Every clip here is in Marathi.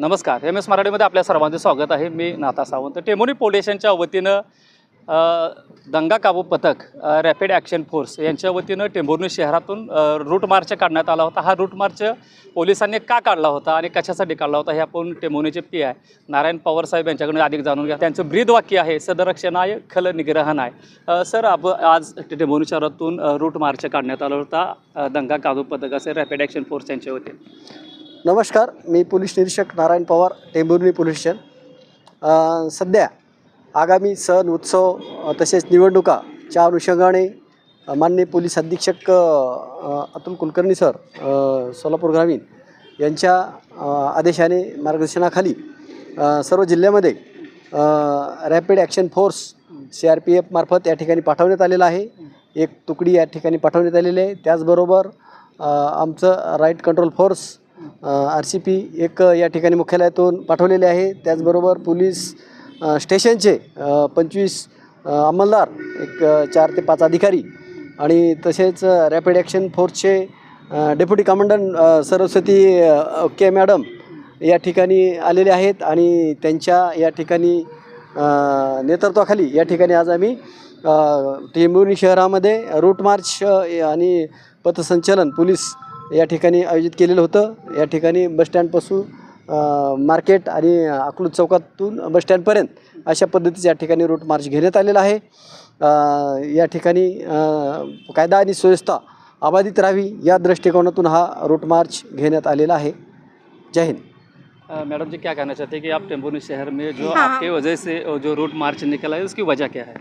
नमस्कार. एम एस मराठीमध्ये आपल्या सर्वांचे स्वागत आहे. मी नाथा सावंत. टेमोनी पोलिसांच्या वतीनं दंगा काबू पथक रॅपिड ॲक्शन फोर्स यांच्या वतीनं टेंभुर्णी शहरातून रूट मार्च काढण्यात आला होता. हा रूट मार्च पोलिसांनी का काढला होता आणि कशासाठी काढला होता हे आपण टेंभुर्णीचे पी आय नारायण पवार साहेब यांच्याकडून अधिक जाणून घ्या. त्यांचं ब्रीद वाक्य आहे सदरक्षणाय खल निग्रहणाय. आहे सर आप आज टेंभुर्णी शहरातून रूट मार्च काढण्यात आला होता. दंगा काबू पथक असे रॅपिड ॲक्शन फोर्स यांच्या वतीनं. नमस्कार मी पोलीस निरीक्षक नारायण पवार टेंभुर्णी पोलीस स्टेशन. सध्या आगामी सण उत्सव तसेच निवडणुकाच्या अनुषंगाने मान्य माननीय पोलीस अधीक्षक अतुल कुलकर्णी सर सोलापूर ग्रामीण यांच्या आदेशाने मार्गदर्शनाखाली सर्व जिल्ह्यामध्ये rapid action force C R P एफमार्फत या ठिकाणी पाठवण्यात आलेलं आहे. एक तुकडी या ठिकाणी पाठवण्यात आलेली आहे. त्याचबरोबर आमचं riot control force R C P एक या ठिकाणी मुख्यालयातून पाठवलेले आहे. त्याचबरोबर पोलीस स्टेशनचे पंचवीस अंमलदार एक चार ते पाच अधिकारी आणि तसेच रॅपिड ॲक्शन फोर्सचे deputy commandant Saraswati K madam या ठिकाणी आलेले आहेत आणि त्यांच्या या ठिकाणी नेतृत्वाखाली या ठिकाणी आज आम्ही अ, शहरामध्ये रूट मार्च आणि पथसंचलन पोलीस या ठिकाणी आयोजित केलेलं होतं. या ठिकाणी बसस्टँडपासून मार्केट आणि अकलूज चौकातून बसस्टँडपर्यंत अशा पद्धतीचं या ठिकाणी रूट मार्च घेण्यात आलेला आहे. या ठिकाणी कायदा आणि सुव्यवस्था अबाधित राहावी या दृष्टिकोनातून हा रूट मार्च घेण्यात आलेला आहे. जय हिंद. मैडम जी क्या कहना चाहते हैं कि आप टेम्पोनी शहर में जो हाँ। आपके वजह से जो रूट मार्च निकला है उसकी वजह क्या है?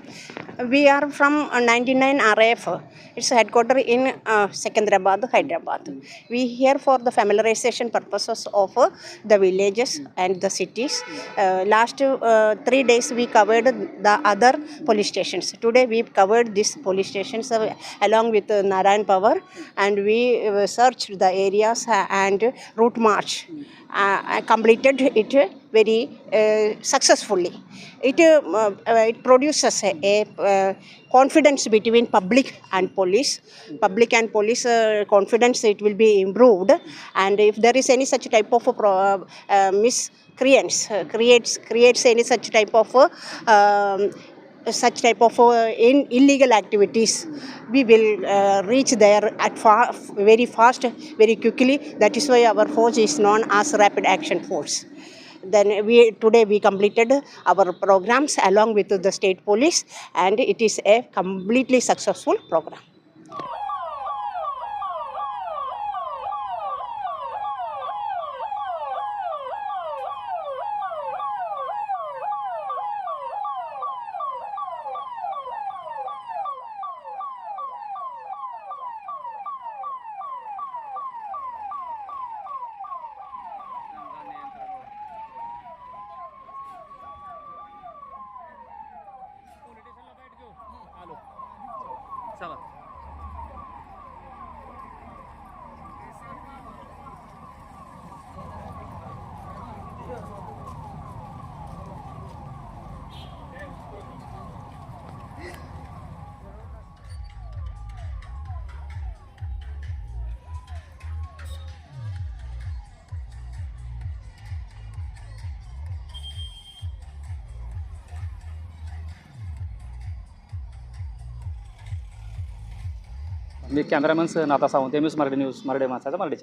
We are from uh, 99 RAF. It's headquarter in uh, Secunderabad, Hyderabad. We here for the familiarization purposes of uh, the villages and the cities. Uh, last uh, three days we covered the other police stations. Today we covered these police stations uh, along with uh, Narayan Power and we uh, searched the areas uh, and route march. Uh, I completed it very successfully. It, it produces a, a confidence between public and police. Public and police confidence it will be improved, and if there is any such type of miscreants creates creates any such type of um, such type of uh, in illegal activities we will uh, reach there at far, very fast very quickly. That is why our force is known as rapid action force. Then we today we completed our programs along with the state police and it is a completely successful program 下吧 me cameraman सह Nata Sawant M S Marathi news Marathi माणसाचा मराठीच्या.